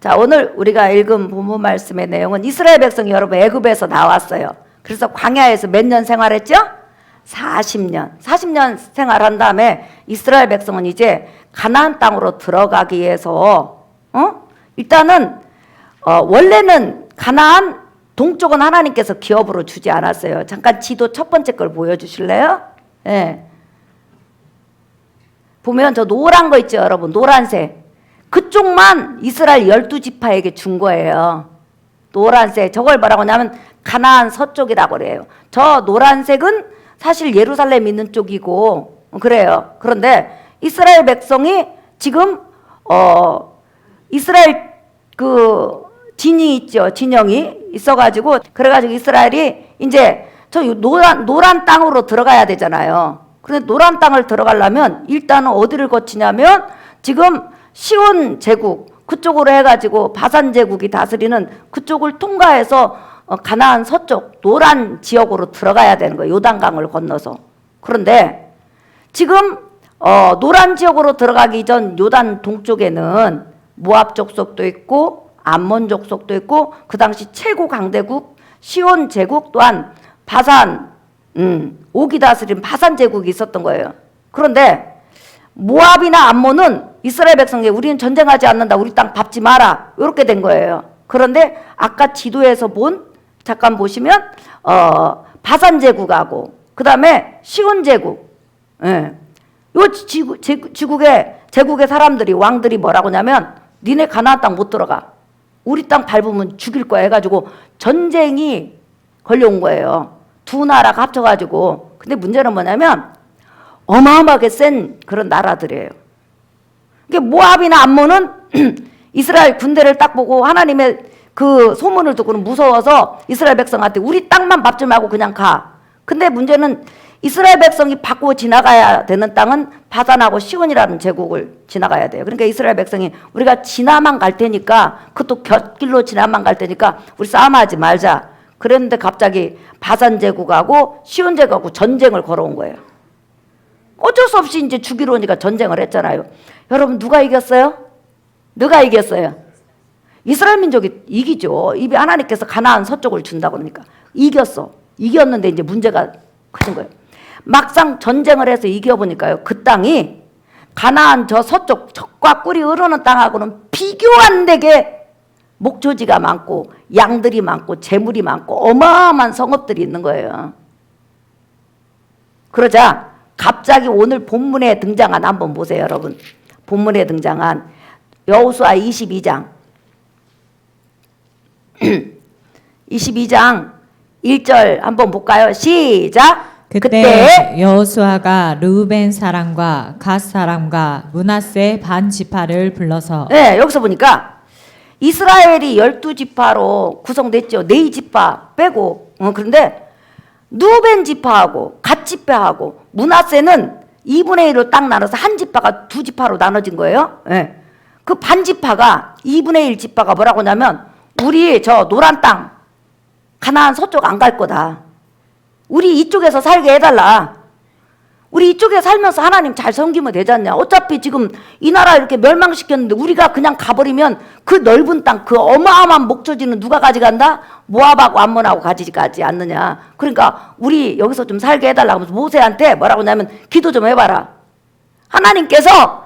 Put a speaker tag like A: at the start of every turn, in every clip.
A: 자, 오늘 우리가 읽은 본문 말씀의 내용은 이스라엘 백성이 여러분 애굽에서 나왔어요. 그래서 광야에서 몇 년 생활했죠? 40년. 40년 생활한 다음에 이스라엘 백성은 이제 가나안 땅으로 들어가기 위해서 어? 일단은 어, 원래는 가나안 동쪽은 하나님께서 기업으로 주지 않았어요. 잠깐 지도 첫 번째 걸 보여 주실래요? 예. 보면 저 노란 거 있죠, 여러분. 노란색. 그쪽만 이스라엘 열두 지파에게 준 거예요. 노란색. 저걸 뭐라고 하냐면 가나안 서쪽이라고 그래요. 저 노란색은 사실 예루살렘 있는 쪽이고 그래요. 그런데 이스라엘 백성이 지금 어 이스라엘 그 진이 있죠. 진영이 있어 가지고 그래 가지고 이스라엘이 이제 저 노란 노란 땅으로 들어가야 되잖아요. 근데 노란 땅을 들어가려면 일단은 어디를 거치냐면 지금 시온 제국 그쪽으로 해가지고 바산 제국이 다스리는 그쪽을 통과해서 어, 가나안 서쪽 노란 지역으로 들어가야 되는 거예요. 요단강을 건너서. 그런데 지금 어, 노란 지역으로 들어가기 전 요단 동쪽에는 모압 족속도 있고 암몬 족속도 있고 그 당시 최고 강대국 시온 제국 또한 바산 음, 오기 다스린 바산 제국이 있었던 거예요. 그런데 모압이나 암몬은 이스라엘 백성에게 우리는 전쟁하지 않는다. 우리 땅 밟지 마라. 이렇게 된 거예요. 그런데 아까 지도에서 본 잠깐 보시면 어, 바산 제국하고 그다음에 시온 제국 예. 요 지구, 제, 지국의 제국의 사람들이 왕들이 뭐라고 하냐면 니네 가나안 땅 못 들어가. 우리 땅 밟으면 죽일 거야 해 가지고 전쟁이 걸려온 거예요. 두 나라가 합쳐 가지고. 근데 문제는 뭐냐면 어마어마하게 센 그런 나라들이에요. 이게 모압이나 암몬은 이스라엘 군대를 딱 보고 하나님의 그 소문을 듣고는 무서워서 이스라엘 백성한테 우리 땅만 밟지 말고 그냥 가. 근데 문제는 이스라엘 백성이 받고 지나가야 되는 땅은 바산하고 시온이라는 제국을 지나가야 돼요. 그러니까 이스라엘 백성이 우리가 지나만 갈 테니까 그것도 곁길로 지나만 갈 테니까 우리 싸움하지 말자. 그랬는데 갑자기 바산 제국하고 시온 제국하고 전쟁을 걸어온 거예요. 어쩔 수 없이 이제 주기로 오니까 전쟁을 했잖아요. 여러분 누가 이겼어요? 누가 이겼어요? 이스라엘 민족이 이기죠. 이비 하나님께서 가나안 서쪽을 준다 그러니까 이겼어. 이겼는데 이제 문제가 커진 거예요. 막상 전쟁을 해서 이겨 보니까요. 그 땅이 가나안 저 서쪽 적과 꿀이 흐르는 땅하고는 비교 안 되게 목조지가 많고 양들이 많고 재물이 많고 어마어마한 성읍들이 있는 거예요. 그러자 갑자기 오늘 본문에 등장한 한번 보세요, 여러분. 본문에 등장한 여호수아 22장 22장 1절 한번 볼까요? 시작.
B: 그때 여호수아가 르우벤 사람과 갓 사람과 문하세 반 지파를 불러서
A: 네, 여기서 보니까 이스라엘이 열두 지파로 구성됐죠. 네 지파 빼고. 어, 그런데 누벤 지파하고 갓 지파하고 문하세는 2분의 1로 딱 나눠서 한 지파가 두 지파로 나눠진 거예요. 예. 그반 지파가 2분의 1 지파가 뭐라고 하냐면 우리 저 노란 땅 가나안 서쪽 안 갈 거다. 우리 이쪽에서 살게 해달라. 우리 이쪽에 살면서 하나님 잘 섬기면 되지 않냐. 어차피 지금 이 나라 이렇게 멸망시켰는데 우리가 그냥 가버리면 그 넓은 땅, 그 어마어마한 목초지는 누가 가져간다? 모압하고 암몬하고 가지가지 않느냐. 그러니까 우리 여기서 좀 살게 해달라 하면서 모세한테 뭐라고 하냐면 기도 좀 해봐라. 하나님께서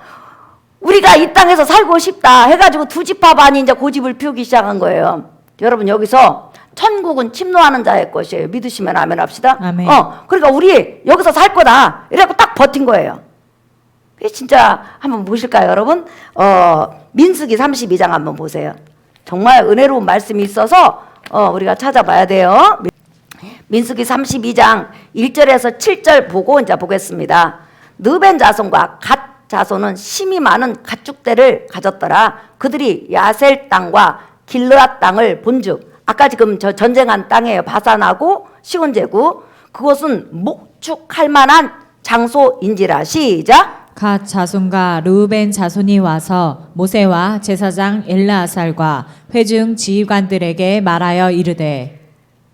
A: 우리가 이 땅에서 살고 싶다 해가지고 두 지파 반이 이제 고집을 피우기 시작한 거예요. 여러분 여기서 천국은 침노하는 자의 것이에요. 믿으시면 아멘 합시다.
B: 아멘.
A: 어, 그러니까 우리 여기서 살 거다. 이래갖고 딱 버틴 거예요. 진짜 한번 보실까요, 여러분? 어, 민수기 32장 한번 보세요. 정말 은혜로운 말씀이 있어서 어, 우리가 찾아봐야 돼요. 민수기 32장 1절에서 7절 보고 이제 보겠습니다. 느벤 자손과 갓 자손은 심이 많은 가축대를 가졌더라. 그들이 야셀 땅과 길르앗 땅을 본즉 아까 지금 저 전쟁한 땅이에요. 바산하고 시온 제국. 그것은 목축할 만한 장소인지라 시작.
B: 갓 자손과 르우벤 자손이 와서 모세와 제사장 엘라아살과 회중 지휘관들에게 말하여 이르되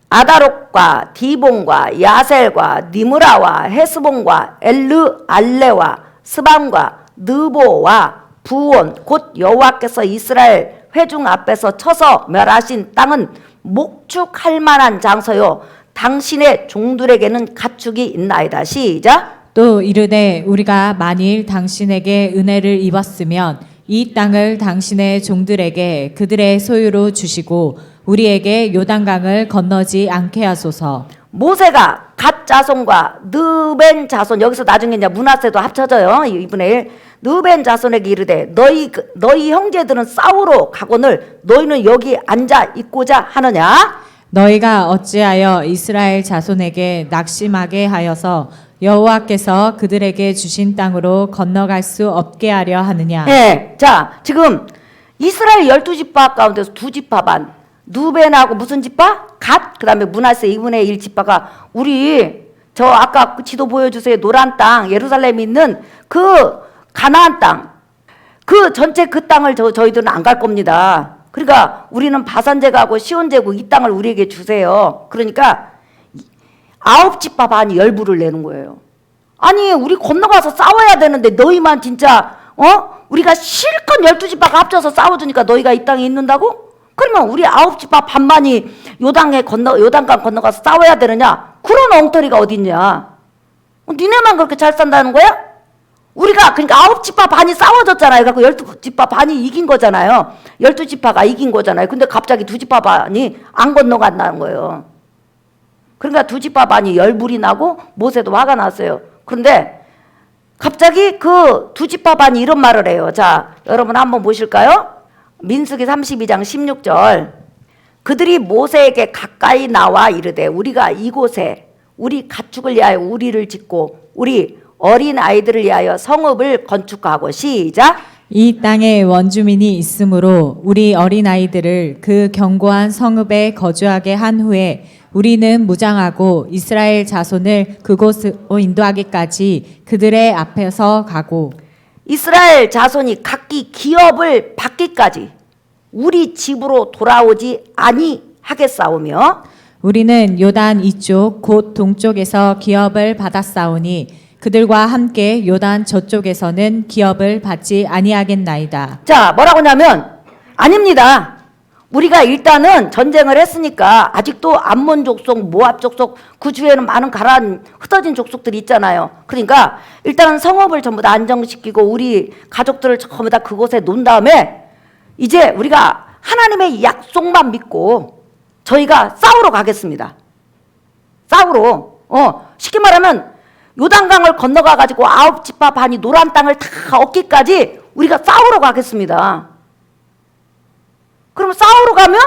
A: 아다록과 디본과 야셀과 니무라와 헤스본과 엘르 알레와 스밤과 느보와 부온 곧 여호와께서 이스라엘 회중 앞에서 쳐서 멸하신 땅은 목축할 만한 장소요. 당신의 종들에게는 가축이 있나이다. 시작.
B: 또 이르되 우리가 만일 당신에게 은혜를 입었으면 이 땅을 당신의 종들에게 그들의 소유로 주시고 우리에게 요단강을 건너지 않게 하소서.
A: 모세가 갓 자손과 느벤 자손 여기서 나중에 이제 문하세도 합쳐져요. 이분의 일. 느벤 자손에게 이르되 너희 그- 너희 형제들은 싸우러 가거늘 너희는 여기 앉아 있고자 하느냐?
B: 너희가 어찌하여 이스라엘 자손에게 낙심하게 하여서 여호와께서 그들에게 주신 땅으로 건너갈 수 없게 하려 하느냐?
A: 예. 자, 지금 이스라엘 열두 지파 가운데서 두 지파 반 누벤하고 무슨 지파? 갓. 그다음에 문하세 2분의 1 지파가 우리 저 아까 그 지도 보여주세요. 노란 땅 예루살렘에 있는 그 가나안 땅. 그 전체 그 땅을 저 저희들은 안 갈 겁니다. 그러니까 우리는 바산 제국하고 시온 제국 이 땅을 우리에게 주세요. 그러니까 아홉 지파 반이 열부를 내는 거예요. 아니 우리 건너가서 싸워야 되는데 너희만 진짜 어 우리가 실컷 열두 지파가 합쳐서 싸워주니까 너희가 이 땅에 있는다고? 그러면 우리 아홉 지파 반만이 요당에 건너 요단강 건너가서 싸워야 되느냐? 그런 엉터리가 어딨냐? 어, 니네만 그렇게 잘 산다는 거야? 우리가 그러니까 아홉 지파 반이 싸워졌잖아요. 그래서 열두 지파 반이 이긴 거잖아요. 열두 지파가 이긴 거잖아요. 근데 갑자기 두 지파 반이 안 건너간다는 거예요. 그러니까 두 지파 반이 열불이 나고 모세도 화가 났어요. 그런데 갑자기 그 두 지파 반이 이런 말을 해요. 자, 여러분 한번 보실까요? 민수기 32장 16절. 그들이 모세에게 가까이 나와 이르되 우리가 이곳에 우리 가축을 위하여 우리를 짓고 우리 어린 아이들을 위하여 성읍을 건축하고 시작.
B: 이 땅에 원주민이 있으므로 우리 어린 아이들을 그 견고한 성읍에 거주하게 한 후에 우리는 무장하고 이스라엘 자손을 그곳으로 인도하기까지 그들의 앞에서 가고
A: 이스라엘 자손이 각기 기업을 받기까지 우리 집으로 돌아오지 아니하겠사오며
B: 우리는 요단 이쪽 곧 동쪽에서 기업을 받았사오니 그들과 함께 요단 저쪽에서는 기업을 받지 아니하겠나이다.
A: 자 뭐라고 하냐면 아닙니다. 우리가 일단은 전쟁을 했으니까 아직도 암몬 족속, 모압 족속 그 주에는 많은 가라앉 흩어진 족속들이 있잖아요. 그러니까 일단은 성읍을 전부 다 안정시키고 우리 가족들을 전부 다 그곳에 놓은 다음에 이제 우리가 하나님의 약속만 믿고 저희가 싸우러 가겠습니다. 싸우러 어 쉽게 말하면 요단강을 건너가 가지고 아홉 지파 반이 노란 땅을 다 얻기까지 우리가 싸우러 가겠습니다. 그럼 싸우러 가면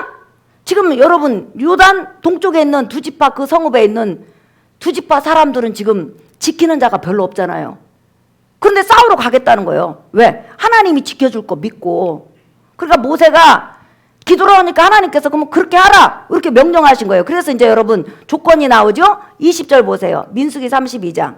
A: 지금 여러분 요단 동쪽에 있는 두 지파 그 성읍에 있는 두 지파 사람들은 지금 지키는 자가 별로 없잖아요. 그런데 싸우러 가겠다는 거예요. 왜? 하나님이 지켜줄 거 믿고. 그러니까 모세가 기도를 하니까 하나님께서 그러면 그렇게 하라 이렇게 명령하신 거예요. 그래서 이제 여러분 조건이 나오죠. 20절 보세요. 민수기 32장.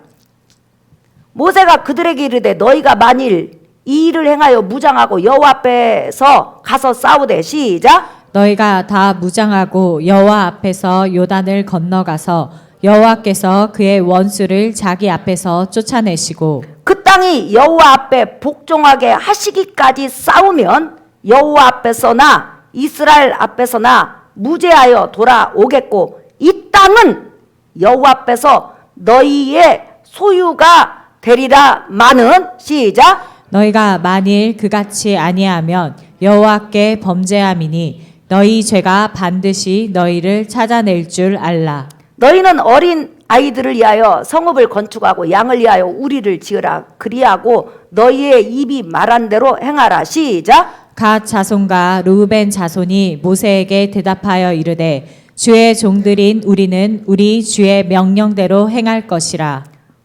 A: 모세가 그들에게 이르되 너희가 만일 이 일을 행하여 무장하고 여호와 앞에서 가서 싸우되 시작.
B: 너희가 다 무장하고 여호와 앞에서 요단을 건너가서 여호와께서 그의 원수를 자기 앞에서 쫓아내시고
A: 그 땅이 여호와 앞에 복종하게 하시기까지 싸우면 여호와 앞에서나 이스라엘 앞에서나 무죄하여 돌아오겠고 이 땅은 여호와 앞에서 너희의 소유가 되리라 마는 시작.
B: 너희가 만일 그같이 아니하면 여호와께 범죄함이니 너희 죄가 반드시 너희를 찾아낼 줄 알라.
A: 너희는 어린 아이들을 위하여 성읍을 건축하고 양을 위하여 우리를 지으라. 그리하고 너희의 입이 말한 대로 행하라. 시작
B: 갓 자손과 루벤 자손이 모세에게 대답하여 이르되 주의 종들인 우리는 우리 주의 명령대로 행할 것이라.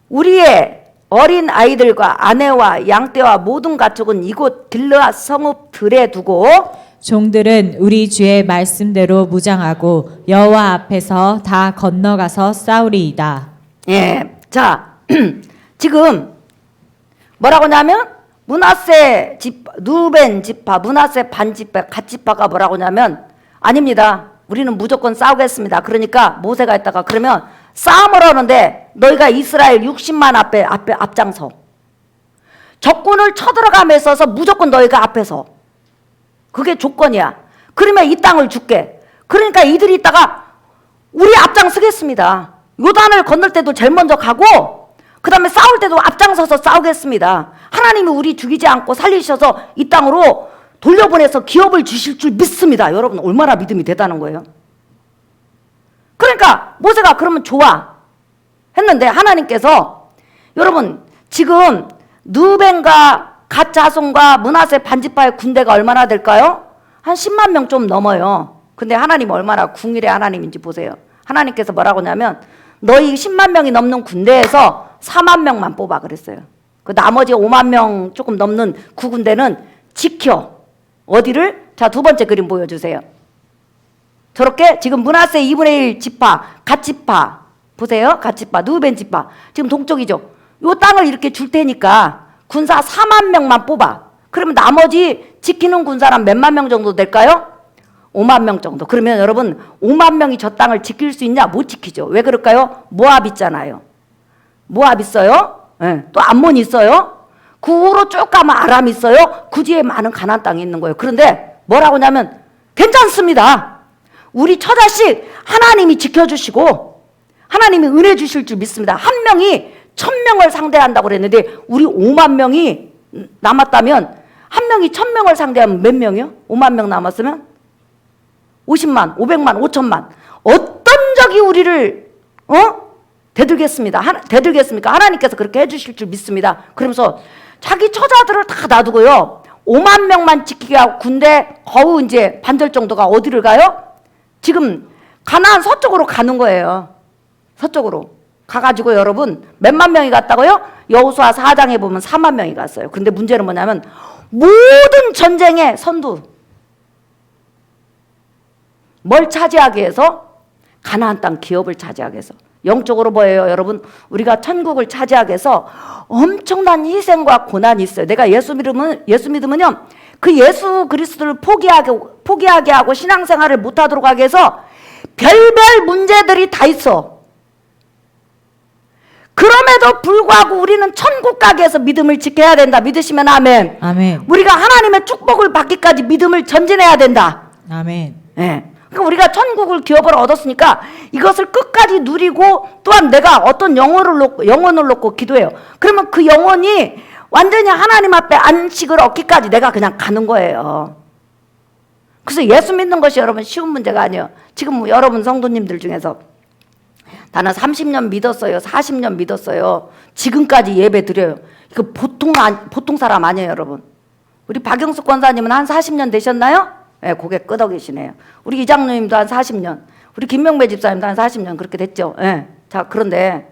A: 우리의 어린 아이들과 아내와 양떼와 모든 가축은 이곳 길르앗 성읍 들에 두고
B: 종들은 우리 주의 말씀대로 무장하고 여호와 앞에서 다 건너가서 싸우리이다.
A: 예. 자, 지금 뭐라고 하냐면 문하세 집 누벤 지파, 문하세 반 지파, 갓 지파가 뭐라고 하냐면 아닙니다. 우리는 무조건 싸우겠습니다. 그러니까 모세가 있다가 그러면 싸움을 하는데 너희가 이스라엘 60만 앞에 앞에 앞장서 적군을 쳐들어가며 있어서 무조건 너희가 앞에서 그게 조건이야. 그러면 이 땅을 줄게. 그러니까 이들이 있다가 우리 앞장서겠습니다. 요단을 건널 때도 제일 먼저 가고 그 다음에 싸울 때도 앞장서서 싸우겠습니다. 하나님이 우리 죽이지 않고 살리셔서 이 땅으로 돌려보내서 기업을 주실 줄 믿습니다. 여러분 얼마나 믿음이 대단한 거예요. 그러니까 모세가 그러면 좋아 했는데 하나님께서 여러분 지금 누벤과 갓 자손과 문하세 반지파의 군대가 얼마나 될까요? 한 10만 명 좀 넘어요. 근데 하나님 얼마나 궁일의 하나님인지 보세요. 하나님께서 뭐라고 하냐면 너희 10만 명이 넘는 군대에서 4만 명만 뽑아 그랬어요. 그 나머지 5만 명 조금 넘는 그 군대는 지켜. 어디를? 자, 두 번째 그림 보여주세요. 저렇게 지금 문하세 2분의 1 지파, 갓지파 보세요. 갓지파, 누벤 지파. 지금 동쪽이죠. 요 땅을 이렇게 줄 테니까 군사 4만 명만 뽑아. 그러면 나머지 지키는 군사란 몇만 명 정도 될까요? 5만 명 정도. 그러면 여러분 5만 명이 저 땅을 지킬 수 있냐? 못 지키죠. 왜 그럴까요? 모압 있잖아요. 모압 있어요. 예, 또 암몬 있어요. 그 후로 쭉 가면 아람 있어요. 그 뒤에 많은 가나안 땅이 있는 거예요. 그런데 뭐라고 하냐면 괜찮습니다. 우리 처자식 하나님이 지켜주시고 하나님이 은혜 주실 줄 믿습니다. 한 명이 천 명을 상대한다고 그랬는데 우리 5만 명이 남았다면 한 명이 천 명을 상대하면 몇 명이요? 5만 명 남았으면 50만, 500만, 5천만. 어떤 적이 우리를 어? 대들겠습니다. 하나, 대들겠습니까? 하나님께서 그렇게 해주실 줄 믿습니다. 그러면서 자기 처자들을 다 놔두고요. 5만 명만 지키게 하고 군대 거우 이제 반절 정도가 어디를 가요? 지금 가나안 서쪽으로 가는 거예요. 서쪽으로 가가지고 여러분 몇만 명이 갔다고요? 여호수아 4장에 보면 4만 명이 갔어요. 근데 문제는 뭐냐면 모든 전쟁의 선두 뭘 차지하기 위해서 가나안 땅 기업을 차지하기 위해서 영적으로 뭐예요 여러분 우리가 천국을 차지하기 위해서 엄청난 희생과 고난이 있어요 내가 예수 믿으면 예수 믿으면요 그 예수 그리스도를 포기하게 포기하게 하고 신앙생활을 못 하도록 하기 위해서 별별 문제들이 다 있어 그럼에도 불구하고 우리는 천국 가기 위해서 믿음을 지켜야 된다 믿으시면 아멘
B: 아멘.
A: 우리가 하나님의 축복을 받기까지 믿음을 전진해야 된다
B: 아멘.
A: 예. 그러니까 우리가 천국을 기업을 얻었으니까 이것을 끝까지 누리고 또한 내가 어떤 영혼을 놓고 영혼을 놓고 기도해요. 그러면 그 영혼이 완전히 하나님 앞에 안식을 얻기까지 내가 그냥 가는 거예요. 그래서 예수 믿는 것이 여러분 쉬운 문제가 아니에요. 지금 여러분 성도님들 중에서 나는 30년 믿었어요. 40년 믿었어요. 지금까지 예배 드려요. 이거 보통 아- 보통 사람 아니에요, 여러분. 우리 박영숙 권사님은 한 40년 되셨나요? 예, 고개 끄덕이시네요. 우리 이장로님도 한 40년, 우리 김명배 집사님도 한 40년 그렇게 됐죠. 예. 자, 그런데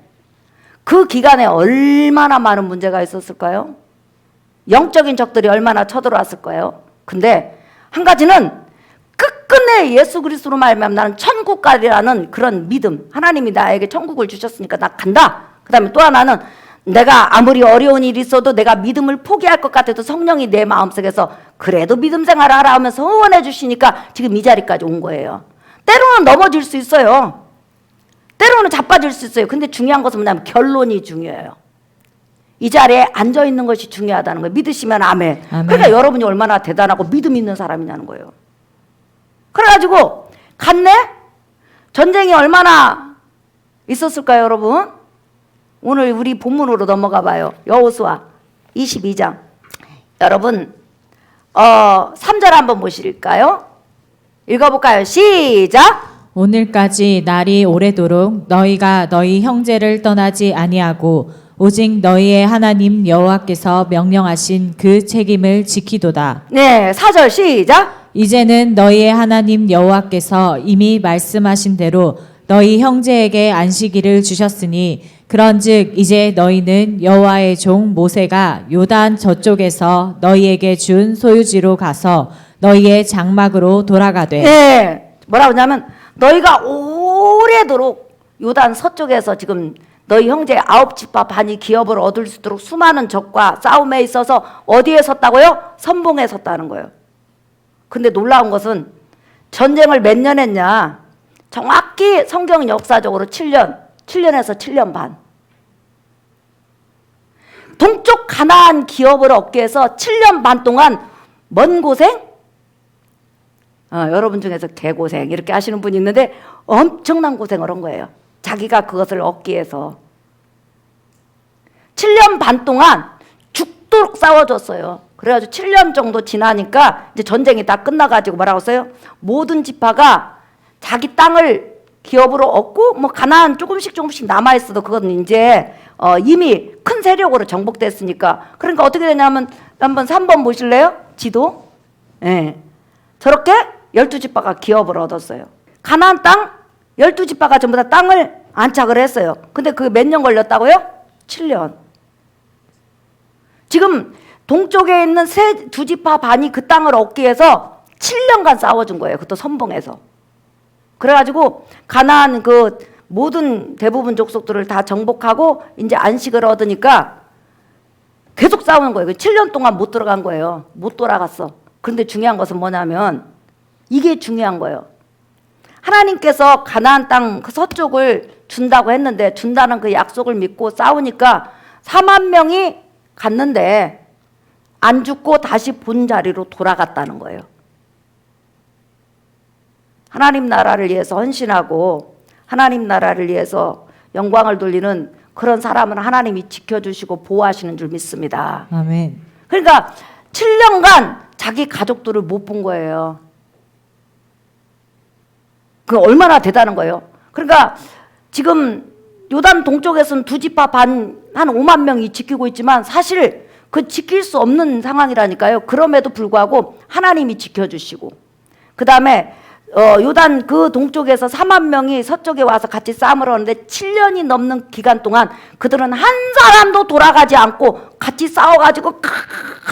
A: 그 기간에 얼마나 많은 문제가 있었을까요? 영적인 적들이 얼마나 쳐들어왔을 거예요. 근데 한 가지는 끝끝내 예수 그리스도로 말하면 나는 천국 가리라는 그런 믿음. 하나님이 나에게 천국을 주셨으니까 나 간다. 그다음에 또 하나는 내가 아무리 어려운 일이 있어도 내가 믿음을 포기할 것 같아도 성령이 내 마음속에서 그래도 믿음 생활을 하라 하면서 응원해 주시니까 지금 이 자리까지 온 거예요. 때로는 넘어질 수 있어요. 때로는 자빠질 수 있어요. 근데 중요한 것은 뭐냐면 결론이 중요해요. 이 자리에 앉아 있는 것이 중요하다는 거예요. 믿으시면 아멘.
B: 아멘.
A: 그러니까 여러분이 얼마나 대단하고 믿음 있는 사람이냐는 거예요. 그래가지고 갔네. 전쟁이 얼마나 있었을까요, 여러분? 오늘 우리 본문으로 넘어가 봐요. 여호수아 22장. 여러분 어 3절 한번 보실까요? 읽어 볼까요? 시작.
B: 오늘까지 날이 오래도록 너희가 너희 형제를 떠나지 아니하고 오직 너희의 하나님 여호와께서 명령하신 그 책임을 지키도다.
A: 네, 4절 시작.
B: 이제는 너희의 하나님 여호와께서 이미 말씀하신 대로 너희 형제에게 안식일을 주셨으니 그런즉 이제 너희는 여호와의 종 모세가 요단 저쪽에서 너희에게 준 소유지로 가서 너희의 장막으로 돌아가되
A: 네, 뭐라고 하냐면 너희가 오래도록 요단 서쪽에서 지금 너희 형제 아홉 지파 반이 기업을 얻을 수 있도록 수많은 적과 싸움에 있어서 어디에 섰다고요? 선봉에 섰다는 거예요. 근데 놀라운 것은 전쟁을 몇 년 했냐? 정확히 성경 역사적으로 7년, 7년에서 7년 반. 동쪽 가나안 기업을 얻기 위해서 7년 반 동안 뭔 고생? 어, 여러분 중에서 개고생 이렇게 하시는 분이 있는데 엄청난 고생을 한 거예요. 자기가 그것을 얻기 위해서. 7년 반 동안 죽도록 싸워줬어요. 그래가지고 7년 정도 지나니까 이제 전쟁이 다 끝나가지고 뭐라고 써요? 모든 지파가 자기 땅을 기업으로 얻고 뭐 가나안 조금씩 조금씩 남아 있어도 그건 이제 어 이미 큰 세력으로 정복됐으니까 그러니까 어떻게 되냐면 한번 3번 보실래요? 지도. 예. 저렇게 12지파가 기업을 얻었어요. 가나안 땅 12지파가 전부 다 땅을 안착을 했어요. 근데 그게 몇년 걸렸다고요? 7년. 지금 동쪽에 있는 세 두 지파 반이 그 땅을 얻기 위해서 7년간 싸워준 거예요. 그것도 선봉에서. 그래가지고 가나안 그 모든 대부분 족속들을 다 정복하고 이제 안식을 얻으니까 계속 싸우는 거예요. 7년 동안 못 들어간 거예요. 못 돌아갔어. 그런데 중요한 것은 뭐냐면 이게 중요한 거예요. 하나님께서 가나안 땅 그 서쪽을 준다고 했는데 준다는 그 약속을 믿고 싸우니까 4만 명이 갔는데 안 죽고 다시 본 자리로 돌아갔다는 거예요. 하나님 나라를 위해서 헌신하고 하나님 나라를 위해서 영광을 돌리는 그런 사람은 하나님이 지켜주시고 보호하시는 줄 믿습니다.
B: 아멘.
A: 그러니까 7년간 자기 가족들을 못 본 거예요. 그 얼마나 대단한 거예요. 그러니까 지금 요단 동쪽에서는 두 지파 반 한 5만 명이 지키고 있지만 사실 그 지킬 수 없는 상황이라니까요. 그럼에도 불구하고 하나님이 지켜주시고 그 다음에 어, 요단 그 동쪽에서 4만 명이 서쪽에 와서 같이 싸움을 하는데 7년이 넘는 기간 동안 그들은 한 사람도 돌아가지 않고 같이 싸워가지고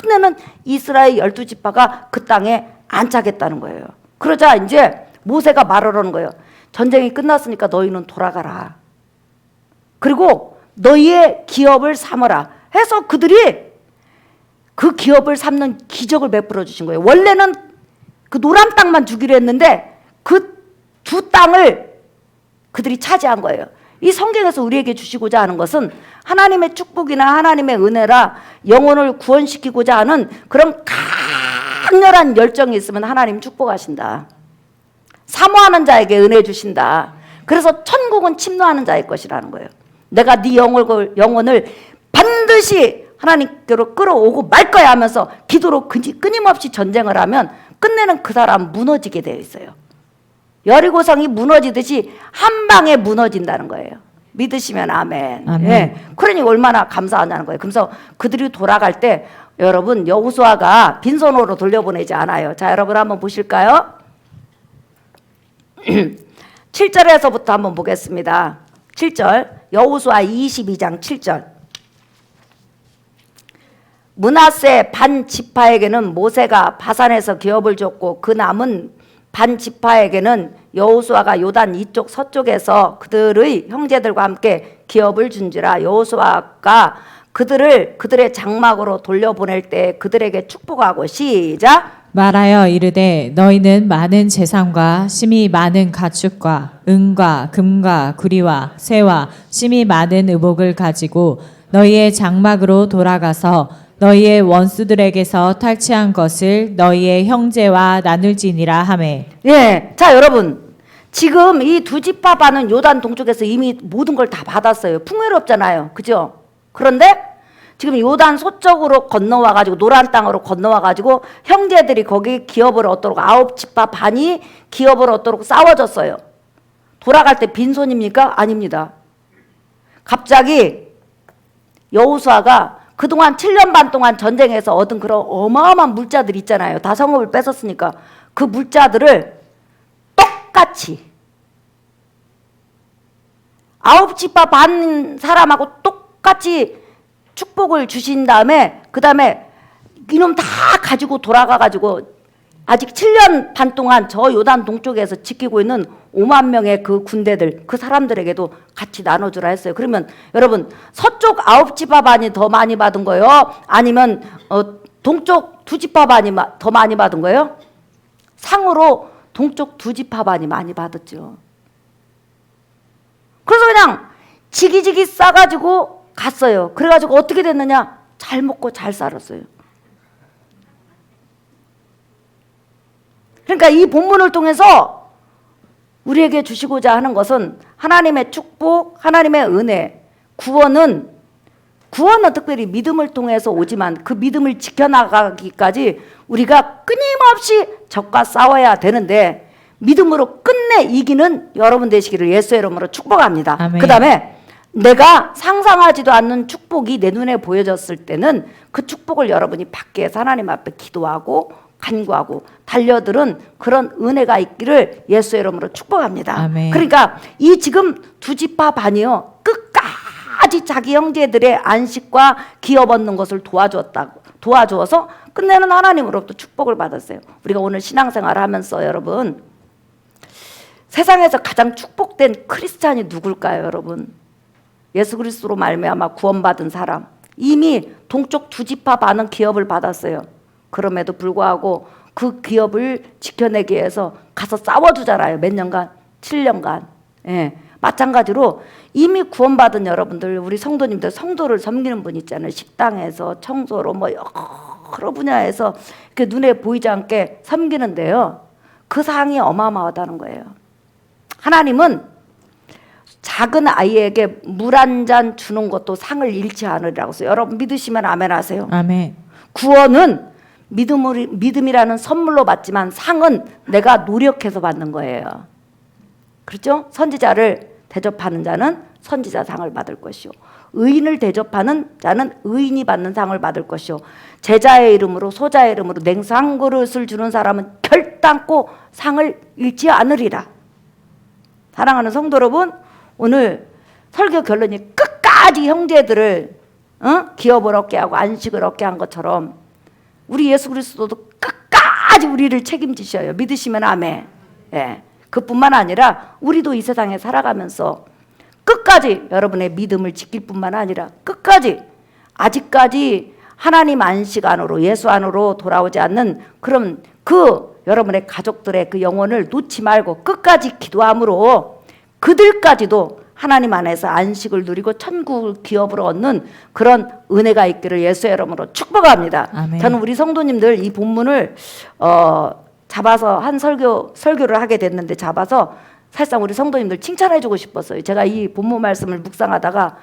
A: 끝내는 이스라엘 열두 지파가 그 땅에 안착했다는 거예요. 그러자 이제 모세가 말을 하는 거예요. 전쟁이 끝났으니까 너희는 돌아가라. 그리고 너희의 기업을 삼어라. 해서 그들이 그 기업을 삼는 기적을 베풀어 주신 거예요. 원래는 그 노란 땅만 주기로 했는데 그 두 땅을 그들이 차지한 거예요. 이 성경에서 우리에게 주시고자 하는 것은 하나님의 축복이나 하나님의 은혜라 영혼을 구원시키고자 하는 그런 강렬한 열정이 있으면 하나님 축복하신다. 사모하는 자에게 은혜 주신다. 그래서 천국은 침노하는 자의 것이라는 거예요. 내가 네 영혼을, 영혼을 반드시 하나님께로 끌어오고 말 거야 하면서 기도로 끊임없이 전쟁을 하면 끝내는 그 사람 무너지게 되어 있어요. 여리고성이 무너지듯이 한 방에 무너진다는 거예요. 믿으시면 아멘.
B: 아멘.
A: 예. 그러니 얼마나 감사하냐는 거예요. 그래서 그들이 돌아갈 때 여러분 여호수아가 빈손으로 돌려보내지 않아요. 자, 여러분 한번 보실까요? 7절에서부터 한번 보겠습니다. 7절 여호수아 22장 7절 문하세 반 지파에게는 모세가 바산에서 기업을 줬고 그 남은 반 지파에게는 여호수아가 요단 이쪽 서쪽에서 그들의 형제들과 함께 기업을 준지라 여호수아가 그들을 그들의 장막으로 돌려보낼 때 그들에게 축복하고 시작.
B: 말하여 이르되 너희는 많은 재산과 심히 많은 가축과 은과 금과 구리와 새와 심히 많은 의복을 가지고 너희의 장막으로 돌아가서 너희의 원수들에게서 탈취한 것을 너희의 형제와 나눌지니라 하매
A: 예. 자, 여러분. 지금 이 두 지파 반은 요단 동쪽에서 이미 모든 걸 다 받았어요. 풍요롭잖아요. 그죠? 그런데 지금 요단 서쪽으로 건너와 가지고 노란 땅으로 건너와 가지고 형제들이 거기 기업을 얻도록 아홉 지파 반이 기업을 얻도록 싸워졌어요. 돌아갈 때 빈손입니까? 아닙니다. 갑자기 여호수아가 그동안 7년 반 동안 전쟁에서 얻은 그런 어마어마한 물자들 있잖아요. 다 성읍을 뺏었으니까 그 물자들을 똑같이 아홉 지파 반 사람하고 똑같이 축복을 주신 다음에 그 다음에 이놈 다 가지고 돌아가 가지고 아직 7년 반 동안 저 요단 동쪽에서 지키고 있는 5만 명의 그 군대들 그 사람들에게도 같이 나눠주라 했어요. 그러면 여러분 서쪽 아홉 지파 반이 더 많이 받은 거예요? 아니면 어, 동쪽 두 지파 반이 마- 더 많이 받은 거예요? 상으로 동쪽 두 지파 반이 많이 받았죠. 그래서 그냥 지기지기 싸가지고 갔어요. 그래가지고 어떻게 됐느냐? 잘 먹고 잘 살았어요. 그러니까 이 본문을 통해서 우리에게 주시고자 하는 것은 하나님의 축복, 하나님의 은혜, 구원은 구원은 특별히 믿음을 통해서 오지만 그 믿음을 지켜나가기까지 우리가 끊임없이 적과 싸워야 되는데 믿음으로 끝내 이기는 여러분 되시기를 예수의 이름으로 축복합니다. 그 다음에 내가 상상하지도 않는 축복이 내 눈에 보여졌을 때는 그 축복을 여러분이 위해서 하나님 앞에 기도하고 간구하고 달려들은 그런 은혜가 있기를 예수의 이름으로 축복합니다.
C: 아멘.
A: 그러니까 이 지금 두 지파 반이요 끝까지 자기 형제들의 안식과 기업 얻는 것을 도와주었다고 도와주어서 끝내는 하나님으로부터 축복을 받았어요. 우리가 오늘 신앙생활을 하면서 여러분 세상에서 가장 축복된 크리스찬이 누굴까요, 여러분? 예수 그리스도로 말미암아 구원받은 사람. 이미 동쪽 두 지파 반은 기업을 받았어요. 그럼에도 불구하고 그 기업을 지켜내기 위해서 가서 싸워주잖아요. 몇 년간, 7년간. 예. 마찬가지로 이미 구원받은 여러분들, 우리 성도님들, 성도를 섬기는 분 있잖아요. 식당에서, 청소로, 뭐 여러 분야에서 이렇게 눈에 보이지 않게 섬기는데요. 그 상이 어마어마하다는 거예요. 하나님은 작은 아이에게 물 한 잔 주는 것도 상을 잃지 않으리라고 해서 여러분 믿으시면 아멘 하세요.
C: 아멘.
A: 구원은 믿음을, 믿음이라는 선물로 받지만 상은 내가 노력해서 받는 거예요. 그렇죠? 선지자를 대접하는 자는 선지자 상을 받을 것이요. 의인을 대접하는 자는 의인이 받는 상을 받을 것이요. 제자의 이름으로 소자의 이름으로 한 그릇을 주는 사람은 결단코 상을 잃지 않으리라. 사랑하는 성도 여러분, 오늘 설교 결론이 끝까지 형제들을 어? 기업을 얻게 하고 안식을 얻게 한 것처럼 우리 예수 그리스도도 끝까지 우리를 책임지셔요. 믿으시면 아멘. 예. 그뿐만 아니라 우리도 이 세상에 살아가면서 끝까지 여러분의 믿음을 지킬 뿐만 아니라 끝까지 아직까지 하나님 안식 안으로 예수 안으로 돌아오지 않는 그런 그 여러분의 가족들의 그 영혼을 놓지 말고 끝까지 기도함으로 그들까지도 하나님 안에서 안식을 누리고 천국을 기업으로 얻는 그런 은혜가 있기를 예수의 이름으로 축복합니다.
C: 아멘.
A: 저는 우리 성도님들 이 본문을 어, 잡아서 한 설교 설교를 하게 됐는데 잡아서 사실상 우리 성도님들 칭찬해 주고 싶었어요. 제가 이 본문 말씀을 묵상하다가 야,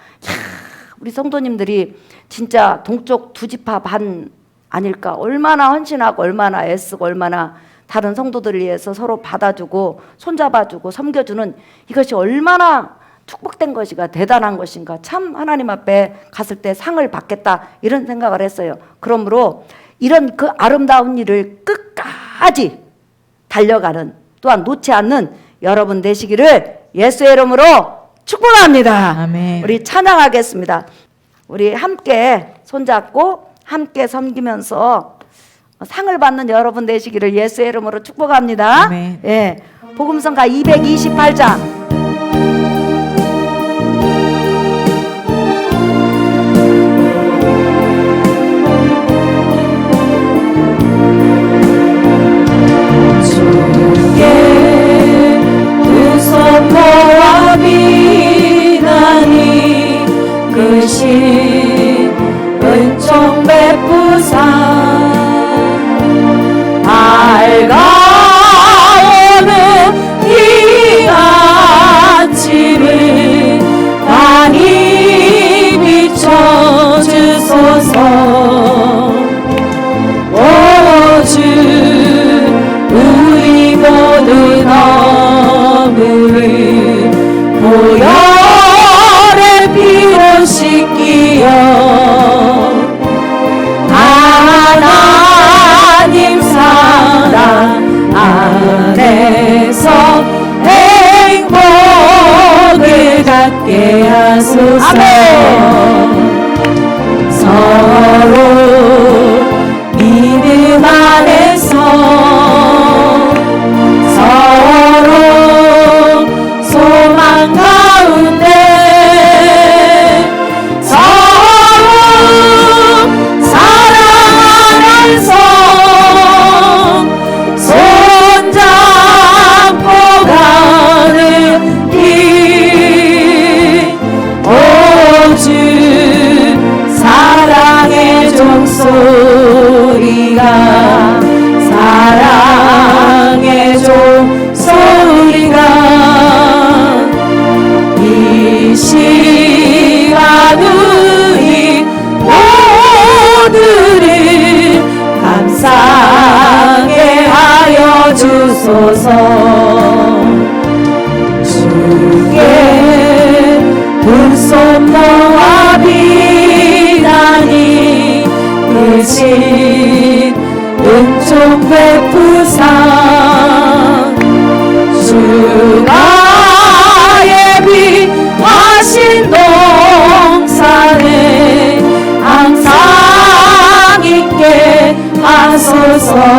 A: 우리 성도님들이 진짜 동쪽 두 지파 반 아닐까 얼마나 헌신하고 얼마나 애쓰고 얼마나 다른 성도들을 위해서 서로 받아주고 손잡아주고 섬겨주는 이것이 얼마나 축복된 것이가 대단한 것인가 참 하나님 앞에 갔을 때 상을 받겠다 이런 생각을 했어요. 그러므로 이런 그 아름다운 일을 끝까지 달려가는 또한 놓지 않는 여러분 되시기를 예수의 이름으로 축복합니다.
C: 아멘.
A: 우리 찬양하겠습니다. 우리 함께 손잡고 함께 섬기면서 상을 받는 여러분 되시기를 예수의 이름으로 축복합니다.
C: 아멘.
A: 예. 복음성가 228장
B: 그신 은총 베푸사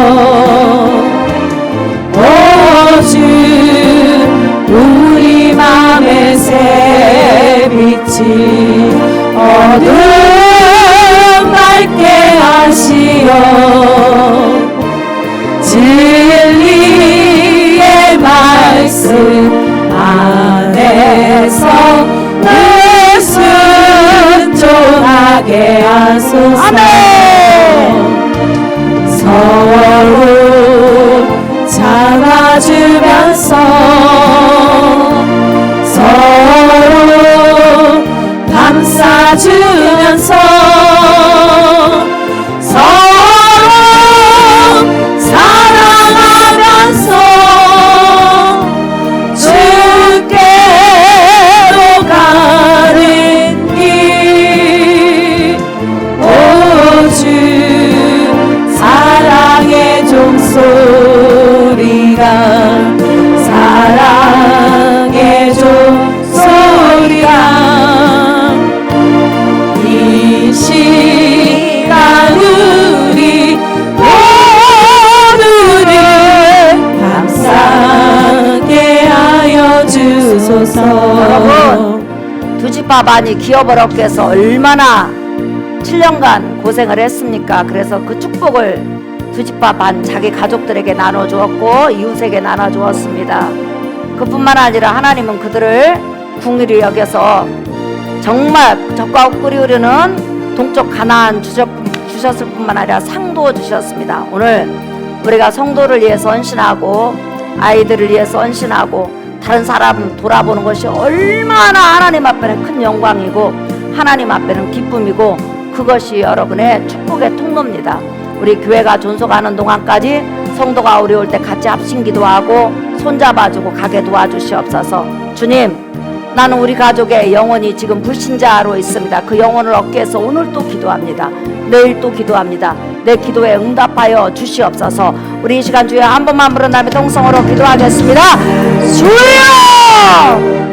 B: 하
A: 두지파 반이 기업을 얻기 위해서 얼마나 7년간 고생을 했습니까? 그래서 그 축복을 두지파 반 자기 가족들에게 나눠 주었고 이웃에게 나눠 주었습니다. 그뿐만 아니라 하나님은 그들을 궁일이 여겨서 정말 적과 흐르는 동쪽 가나안 주셨, 주셨을 뿐만 아니라 상도 주셨습니다. 오늘 우리가 성도를 위해서 헌신하고 아이들을 위해서 헌신하고 다른 사람 돌아보는 것이 얼마나 하나님 앞에는 큰 영광이고 하나님 앞에는 기쁨이고 그것이 여러분의 축복의 통로입니다. 우리 교회가 존속하는 동안까지 성도가 어려울 때 같이 합심 기도하고 손잡아주고 가게 도와주시옵소서. 주님, 나는 우리 가족의 영혼이 지금 불신자로 있습니다. 그 영혼을 얻기 위해서 오늘 또 기도합니다. 내일 또 기도합니다. 내 기도에 응답하여 주시옵소서. 우리 이 시간 주여 한 번만 부른 다음에 통성으로 기도하겠습니다. 주여!